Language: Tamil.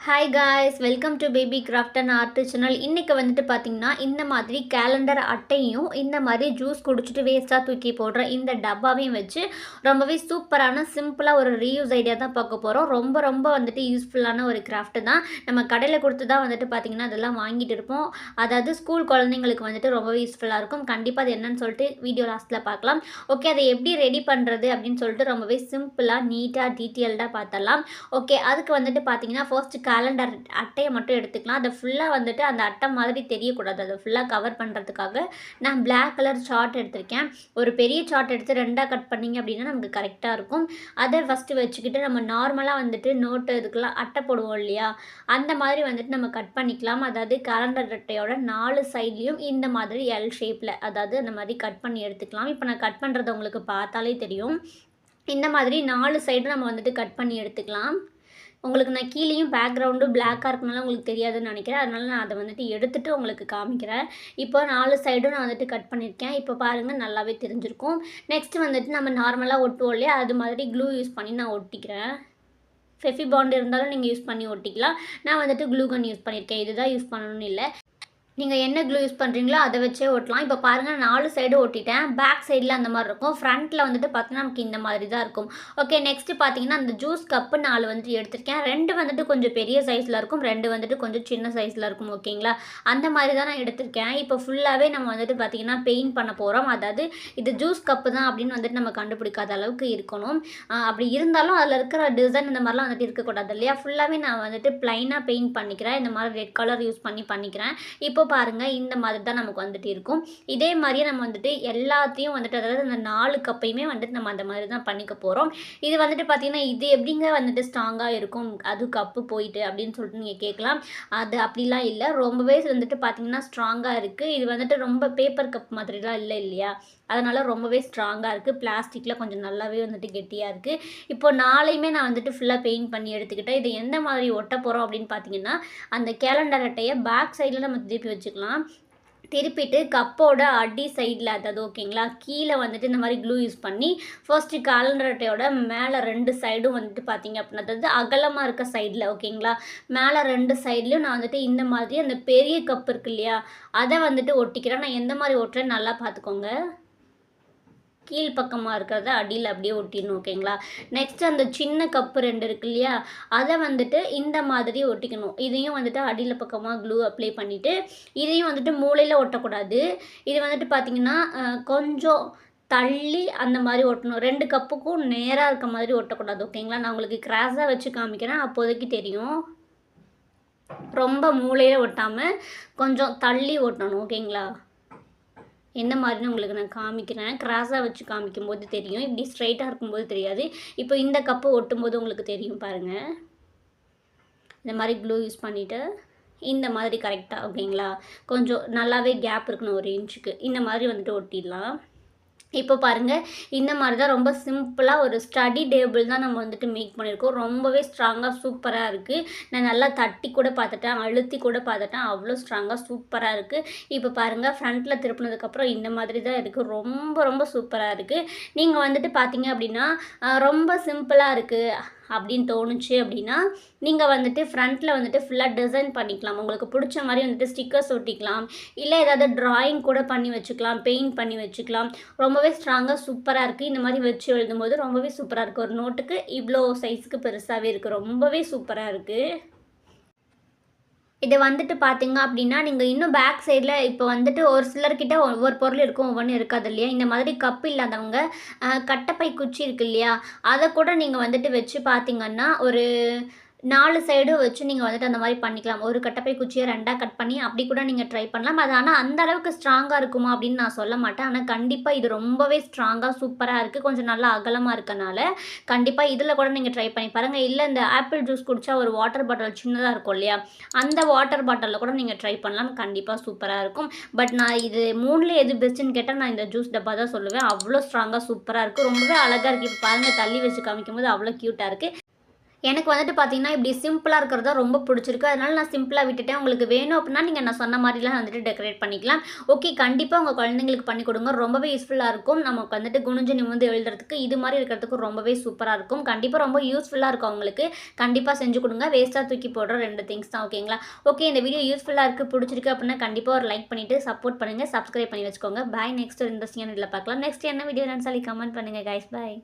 Hi guys welcome to baby craft and art channel இன்றைக்கி வந்துட்டு பார்த்தீங்கன்னா இந்த மாதிரி கேலண்டர் அட்டையும் இந்த மாதிரி ஜூஸ் குடிச்சிட்டு வேஸ்ட்டாக தூக்கி போடுற இந்த டப்பாவையும் வச்சு ரொம்பவே சூப்பரான சிம்பிளாக ஒரு ரீயூஸ் ஐடியா தான் பார்க்க போகிறோம் ரொம்ப ரொம்ப வந்துட்டு யூஸ்ஃபுல்லான ஒரு கிராஃப்ட்டு தான். நம்ம கடையில் கொடுத்து தான் வந்துட்டு பார்த்திங்கன்னா அதெல்லாம் வாங்கிட்டு இருப்போம். அதாவது ஸ்கூல் குழந்தைங்களுக்கு வந்துட்டு ரொம்பவே யூஸ்ஃபுல்லாக இருக்கும். கண்டிப்பாக அது என்னன்னு சொல்லிட்டு வீடியோ லாஸ்ட்டில் பார்க்கலாம். ஓகே அதை எப்படி ரெடி பண்ணுறது அப்படின்னு சொல்லிட்டு ரொம்பவே சிம்பிளாக நீட்டாக டீட்டெயில்டாக பார்த்தலாம் ஓகே அதுக்கு வந்துட்டு பார்த்தீங்கன்னா ஃபர்ஸ்ட் கேலண்டர் அட்டையை மட்டும் எடுத்துக்கலாம். அதை ஃபுல்லாக வந்துட்டு அந்த அட்டை மாதிரி தெரியக்கூடாது. அதை ஃபுல்லாக கவர் பண்ணுறதுக்காக நான் பிளாக் கலர் சார்ட் எடுத்திருக்கேன். ஒரு பெரிய சார்ட் எடுத்து ரெண்டாக கட் பண்ணிங்க அப்படின்னா நமக்கு கரெக்டாக இருக்கும். அதை ஃபஸ்ட்டு வச்சுக்கிட்டு நம்ம நார்மலாக வந்துட்டு நோட்டு இதுக்கெல்லாம் அட்டை போடுவோம் இல்லையா? அந்த மாதிரி வந்துட்டு நம்ம கட் பண்ணிக்கலாம். அதாவது கேலண்டர் அட்டையோட நாலு சைட்லேயும் இந்த மாதிரி எல் ஷேப்பில் அதாவது அந்த மாதிரி கட் பண்ணி எடுத்துக்கலாம். இப்போ நான் கட் பண்ணுறது உங்களுக்கு பார்த்தாலே தெரியும். இந்த மாதிரி நாலு சைடும் நம்ம வந்துட்டு கட் பண்ணி எடுத்துக்கலாம். உங்களுக்கு நான் கீழேயும் பேக்ரவுண்டு பிளாக்காக இருக்கனால உங்களுக்கு தெரியாதுன்னு நினைக்கிறேன். அதனால் நான் அதை வந்துட்டு எடுத்துகிட்டு உங்களுக்கு காமிக்கிறேன். இப்போ நாலு சைடும் நான் வந்துட்டு கட் பண்ணியிருக்கேன். இப்போ பாருங்கள் நல்லாவே தெரிஞ்சிருக்கும். நெக்ஸ்ட்டு வந்துட்டு நம்ம நார்மலாக ஒட்டுவோம் இல்லையா? அது மாதிரி க்ளூ யூஸ் பண்ணி நான் ஒட்டிக்கிறேன். ஃபெஃபி பாண்ட் இருந்தாலும் நீங்கள் யூஸ் பண்ணி ஒட்டிக்கலாம். நான் வந்துட்டு க்ளூ கன் யூஸ் பண்ணியிருக்கேன். இதுதான் யூஸ் பண்ணணும்னு இல்லை. நீங்கள் என்ன க்ளூ யூஸ் பண்ணுறீங்களோ அதை வச்சே ஓட்டலாம். இப்போ பாருங்கள் நாலு சைடு ஓட்டிட்டேன். பேக் சைடில் அந்த மாதிரி இருக்கும். ஃப்ரண்ட்டில் வந்துட்டு பார்த்தீங்கன்னா நமக்கு இந்த மாதிரி தான் இருக்கும். ஓகே நெக்ஸ்ட்டு பார்த்தீங்கன்னா அந்த ஜூஸ் கப்பு நாலு வந்துட்டு எடுத்திருக்கேன். ரெண்டு வந்துட்டு கொஞ்சம் பெரிய சைஸில் இருக்கும். ரெண்டு வந்துட்டு கொஞ்சம் சின்ன சைஸில் இருக்கும் ஓகேங்களா அந்த மாதிரி தான் நான் எடுத்திருக்கேன். இப்போ ஃபுல்லாகவே நம்ம வந்துட்டு பார்த்தீங்கன்னா பெயிண்ட் பண்ண போகிறோம் அதாவது இது ஜூஸ் கப்பு தான் அப்படின்னு வந்துட்டு நம்ம கண்டுபிடிக்காத அளவுக்கு இருக்கணும். அப்படி இருந்தாலும் அதில் இருக்கிற டிசைன் இந்த மாதிரிலாம் வந்துட்டு இருக்கக்கூடாது இல்லையா? ஃபுல்லாகவே நான் வந்துட்டு ப்ளைனாக பெயிண்ட் பண்ணிக்கிறேன். இந்த மாதிரி ரெட் கலர் யூஸ் பண்ணி பண்ணிக்கிறேன். இப்போ பாருங்கள் இந்த மாதிரி தான் நமக்கு வந்துட்டு இருக்கும். இதே மாதிரியே நம்ம வந்துட்டு எல்லாத்தையும் வந்துட்டு அதாவது அந்த நாலு கப்பையுமே வந்துட்டு நம்ம அந்த மாதிரி தான் பண்ணிக்க போகிறோம் இது வந்துட்டு பார்த்தீங்கன்னா இது எப்படிங்க வந்துட்டு ஸ்ட்ராங்காக இருக்கும்? அது கப்பு போயிட்டு அப்படின்னு சொல்லிட்டு நீங்கள் கேட்கலாம். அது அப்படிலாம் இல்லை. ரொம்பவே வந்துட்டு பார்த்தீங்கன்னா ஸ்ட்ராங்காக இருக்குது இது வந்துட்டு ரொம்ப பேப்பர் கப் மாதிரிலாம் இல்லை இல்லையா? அதனால் ரொம்பவே ஸ்ட்ராங்காக இருக்குது பிளாஸ்டிக்கில் கொஞ்சம் நல்லாவே வந்துட்டு கெட்டியாக இருக்குது இப்போ நாளையுமே நான் வந்துட்டு ஃபுல்லாக பெயிண்ட் பண்ணி எடுத்துக்கிட்டேன். இதை எந்த மாதிரி ஒட்ட போகிறோம் அப்படின்னு பார்த்தீங்கன்னா அந்த கேலண்டர் அட்டையை பேக் சைடில் நம்ம திருப்பி வச்சுக்கலாம். திருப்பிட்டு கப்போட அடி சைடில் அதாவது ஓகேங்களா கீழே வந்துட்டு இந்த மாதிரி க்ளூ யூஸ் பண்ணி ஃபர்ஸ்ட்டு காலண்டர் அட்டையோட மேலே ரெண்டு சைடும் வந்துட்டு பார்த்தீங்க அப்படின்னா அதாவது அகலமாக இருக்க சைடில் ஓகேங்களா மேலே ரெண்டு சைட்லேயும் நான் வந்துட்டு இந்த மாதிரி அந்த பெரிய கப் இருக்கு இல்லையா அதை வந்துட்டு ஒட்டிக்கிறேன். நான் எந்த மாதிரி ஒட்டுறேன்னு நல்லா பார்த்துக்கோங்க கீழ் பக்கமாக இருக்கிறத அடியில் அப்படியே ஒட்டிடணும் ஓகேங்களா? நெக்ஸ்ட் அந்த சின்ன கப்பு ரெண்டு இருக்கு இல்லையா? அதை வந்துட்டு இந்த மாதிரி ஒட்டிக்கணும். இதையும் வந்துட்டு அடியில் பக்கமாக க்ளூ அப்ளை பண்ணிவிட்டு இதையும் வந்துட்டு மூளையில் ஒட்டக்கூடாது. இது வந்துட்டு பார்த்திங்கன்னா கொஞ்சம் தள்ளி அந்த மாதிரி ஒட்டணும். ரெண்டு கப்புக்கும் நேராக இருக்க மாதிரி ஒட்டக்கூடாது ஓகேங்களா? நான் உங்களுக்கு கிராஸாக வச்சு காமிக்கிறேன். அப்போதைக்கு தெரியும். ரொம்ப மூளையில் ஒட்டாமல் கொஞ்சம் தள்ளி ஒட்டணும் ஓகேங்களா? எந்த மாதிரின்னு உங்களுக்கு நான் காமிக்கிறேன். கிராஸாக வச்சு காமிக்கும்போது தெரியும். இப்படி ஸ்ட்ரைட்டாக இருக்கும்போது தெரியாது. இப்போ இந்த கப்பை ஒட்டும்போது உங்களுக்கு தெரியும் பாருங்கள் இந்த மாதிரி க்ளூ யூஸ் பண்ணிவிட்டு இந்த மாதிரி கரெக்டாக ஓகேங்களா? கொஞ்சம் நல்லாவே கேப் இருக்கணும் ஒரு இன்ச்சுக்கு இந்த மாதிரி வந்துட்டு ஒட்டிடலாம். இப்போ பாருங்கள் இந்த மாதிரி தான் ரொம்ப சிம்பிளாக ஒரு ஸ்டடி டேபிள் தான் நம்ம வந்துட்டு மேக் பண்ணியிருக்கோம். ரொம்பவே ஸ்ட்ராங்காக சூப்பராக இருக்குது நான் நல்லா தட்டி கூட பார்த்துட்டேன் அழுத்தி கூட பார்த்துட்டேன். அவ்வளோ ஸ்ட்ராங்காக சூப்பராக இருக்குது இப்போ பாருங்கள் ஃப்ரண்ட்டில் திருப்பினதுக்கப்புறம் இந்த மாதிரி தான் இருக்குது ரொம்ப ரொம்ப சூப்பராக இருக்குது நீங்கள் வந்துட்டு பார்த்தீங்க அப்படின்னா ரொம்ப சிம்பிளாக இருக்குது அப்படின்னு தோணுச்சு அப்படின்னா நீங்கள் வந்துட்டு ஃப்ரண்ட்டில் வந்துட்டு ஃபுல்லாக டிசைன் பண்ணிக்கலாம். உங்களுக்கு பிடிச்ச மாதிரி வந்துட்டு ஸ்டிக்கர்ஸ் ஒட்டிக்கலாம். இல்லை ஏதாவது ட்ராயிங் கூட பண்ணி வச்சுக்கலாம் பெயிண்ட் பண்ணி வச்சுக்கலாம். ரொம்பவே ஸ்ட்ராங்காக சூப்பராக இருக்குது இந்த மாதிரி வச்சு எழுதும்போது ரொம்பவே சூப்பராக இருக்குது ஒரு நோட்டுக்கு இவ்வளோ சைஸ்க்கு பெருசாகவே இருக்குது ரொம்பவே சூப்பராக இருக்குது இதை வந்துட்டு பார்த்தீங்க அப்படின்னா நீங்கள் இன்னும் பேக் சைடில் இப்போ வந்துட்டு ஒரு சிலர்கிட்ட ஒவ்வொரு பொருள் இருக்கும் ஒவ்வொன்றும் இருக்காது இல்லையா? இந்த மாதிரி கப் இல்லாதவங்க கட்டப்பை கட்டைப்பை குச்சி இருக்கு இல்லையா? அதை கூட நீங்கள் வந்துட்டு வச்சு பார்த்தீங்கன்னா ஒரு நாலு சைடும் வச்சு நீங்கள் வந்துட்டு அந்த மாதிரி பண்ணிக்கலாம். ஒரு கட்டப்பை குச்சியை ரெண்டாக கட் பண்ணி அப்படி கூட நீங்கள் ட்ரை பண்ணலாம். அது ஆனால் அந்த அளவுக்கு ஸ்ட்ராங்காக இருக்குமா அப்படின்னு நான் சொல்ல மாட்டேன். ஆனால் கண்டிப்பாக இது ரொம்பவே ஸ்ட்ராங்காக சூப்பராக இருக்குது கொஞ்சம் நல்லா அகலமாக இருக்கனால கண்டிப்பாக இதில் கூட நீங்கள் ட்ரை பண்ணி பாருங்கள் இல்லை இந்த ஆப்பிள் ஜூஸ் குடித்தா ஒரு வாட்டர் பாட்டில் சின்னதாக இருக்கும் இல்லையா? அந்த வாட்டர் பாட்டிலில் கூட நீங்கள் ட்ரை பண்ணலாம். கண்டிப்பாக சூப்பராக இருக்கும். பட் நான் இது மூணில் எது பெஸ்ட்டுன்னு கேட்டால் நான் இந்த ஜூஸ் டப்பா தான் சொல்லுவேன் அவ்வளோ ஸ்ட்ராங்காக சூப்பராக இருக்குது ரொம்பவே அழகாக இருக்குது இப்போ பாருங்கள் தள்ளி வச்சு காமிக்கும் போது அவ்வளோ க்யூட்டாக இருக்குது எனக்கு வந்துட்டு பார்த்தீங்கன்னா இப்படி சிம்பிளாக இருக்கிறது தான் ரொம்ப பிடிச்சிருக்கு. அதனால நான் சிம்பிளாக விட்டுட்டேன். உங்களுக்கு வேணும் அப்படின்னா நீங்கள் நான் சொன்ன மாதிரிலாம் வந்துட்டு டெக்கரேட் பண்ணிக்கலாம். ஓகே கண்டிப்பாக உங்கள் குழந்தைங்களுக்கு பண்ணி கொடுங்க. ரொம்பவே யூஸ்ஃபுல்லாக இருக்கும். நமக்கு வந்துட்டு குனிஞ்சு நிமிந்து எழுதுறதுக்கு இது மாதிரி இருக்கிறதுக்கு ரொம்பவே சூப்பராக இருக்கும். கண்டிப்பாக ரொம்ப யூஸ்ஃபுல்லாக இருக்கும் அவங்களுக்கு கண்டிப்பாக செஞ்சு கொடுங்க. வேஸ்ட்டாக தூக்கி போடுற ரெண்டு திங்ஸ் தான் ஓகேங்களா ஓகே இந்த வீடியோ யூஸ்ஃபுல்லாக இருக்குது பிடிச்சிருக்கு அப்படின்னா கண்டிப்பாக ஒரு லைக் பண்ணிவிட்டு சப்போர்ட் பண்ணுங்கள் சப்ஸ்கிரைப் பண்ணி வச்சுக்கோங்க. பாய் நெக்ஸ்ட் ஒரு இன்ட்ரெஸ்டிங்கான இதில் பார்க்கலாம். நெக்ஸ்ட் என்ன வீடியோ நான் கமெண்ட் பண்ணுங்கள் கைஸ் பாய்